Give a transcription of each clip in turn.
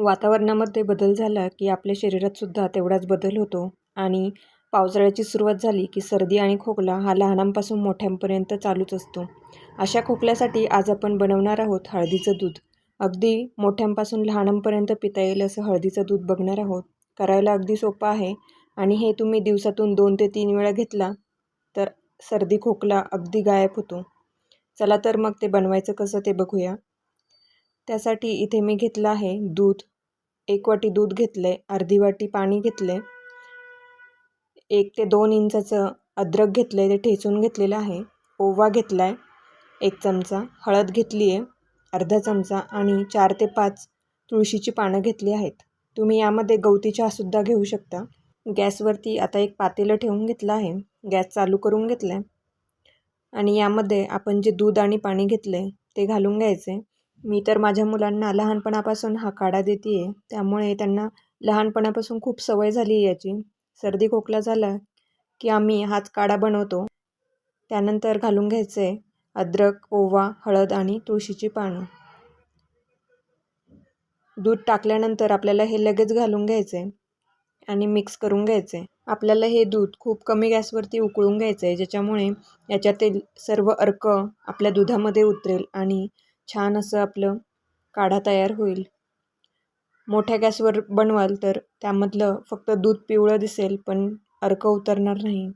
वातावरणामध्ये बदल झाला की आपल्या शरीरातसुद्धा तेवढाच बदल होतो. आणि पावसाळ्याची सुरुवात झाली की सर्दी आणि खोकला हा लहानांपासून मोठ्यांपर्यंत चालूच असतो. अशा खोकल्यासाठी आज आपण बनवणार आहोत हळदीचं दूध. अगदी मोठ्यांपासून लहानांपर्यंत पिता येईल असं हळदीचं दूध बघणार आहोत. करायला अगदी सोपं आहे. आणि हे तुम्ही दिवसातून दोन ते तीन वेळा घेतला तर सर्दी खोकला अगदी गायब होतो. चला तर मग ते बनवायचं कसं ते बघूया. त्यासाठी इथे मी घेतलं आहे दूध. एक वाटी दूध घेतलं आहे अर्धी वाटी पाणी घेतलं आहे एक ते दोन इंचाचं अद्रक घेतलं आहे ते ठेचून घेतलेलं आहे. ओवा घेतला आहे एक चमचा. हळद घेतली आहे अर्धा चमचा. आणि चार ते पाच तुळशीची पानं घेतली आहेत. तुम्ही यामध्ये गवती चहासुद्धा घेऊ शकता. गॅसवरती आता एक पातेलं ठेवून घेतलं आहे. गॅस चालू करून घेतला आहे आणि यामध्ये आपण जे दूध आणि पाणी घेतलं आहे ते घालून घ्यायचे मी तर माझ्या मुलांना लहानपणापासून हा काढा देते आहे त्यामुळे त्यांना लहानपणापासून खूप सवय झाली आहे याची. सर्दी खोकला झाला की आम्ही हाच काढा बनवतो. त्यानंतर घालून घ्यायचं आहे अद्रक ओवा हळद आणि तुळशीची पानं. दूध टाकल्यानंतर आपल्याला हे लगेच घालून घ्यायचं आहे आणि मिक्स करून घ्यायचं. आहे आपल्याला हे दूध खूप कमी गॅसवरती उकळून घ्यायचं आहे ज्याच्यामुळे याच्यातील सर्व अर्क आपल्या दुधामध्ये उतरेल आणि छान असं आपलं काढा तयार होईल. मोठ्या गॅसवर बनवाल तर त्यामधलं फक्त दूध पिवळं दिसेल पण अर्क उतरणार नाही.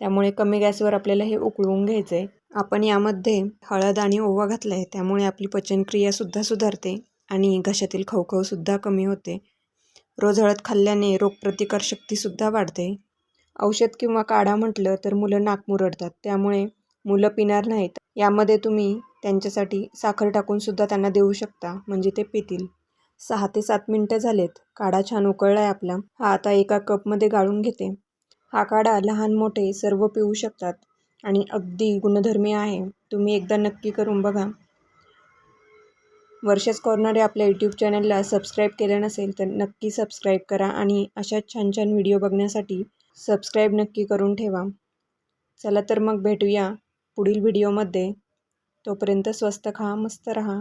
त्यामुळे कमी गॅसवर आपल्याला हे उकळवून घ्यायचं आहे आपण यामध्ये हळद आणि ओवा घातला आहे त्यामुळे आपली पचनक्रियासुद्धा सुधारते आणि घशातील खवखवसुद्धा कमी होते. रोज हळद खाल्ल्याने रोगप्रतिकारशक्तीसुद्धा वाढते. औषध किंवा काढा म्हटलं तर मुलं नाक मुरडतात त्यामुळे मुलं पिणार नाहीत. यामध्ये तुम्ही त्यांच्यासाठी साखर टाकूनसुद्धा त्यांना देऊ शकता म्हणजे ते पितील. सहा ते सात मिनटं झालेत. काढा छान उकळला आहे आपला. हा आता एका कपमध्ये गाळून घेते. हा काढा लहान मोठे सर्व पिऊ शकतात. आणि अगदी गुणधर्मी आहे. तुम्ही एकदा नक्की करून बघा. वर्षच कॉर्नर आपल्या यूट्यूब चॅनलला सबस्क्राईब केलं नसेल तर नक्की सबस्क्राईब करा आणि अशाच छान छान व्हिडिओ बघण्यासाठी सबस्क्राईब नक्की करून ठेवा. चला तर मग भेटूया. पुढील व्हिडिओमध्ये. तोपर्यंत स्वस्त खा मस्त रहा.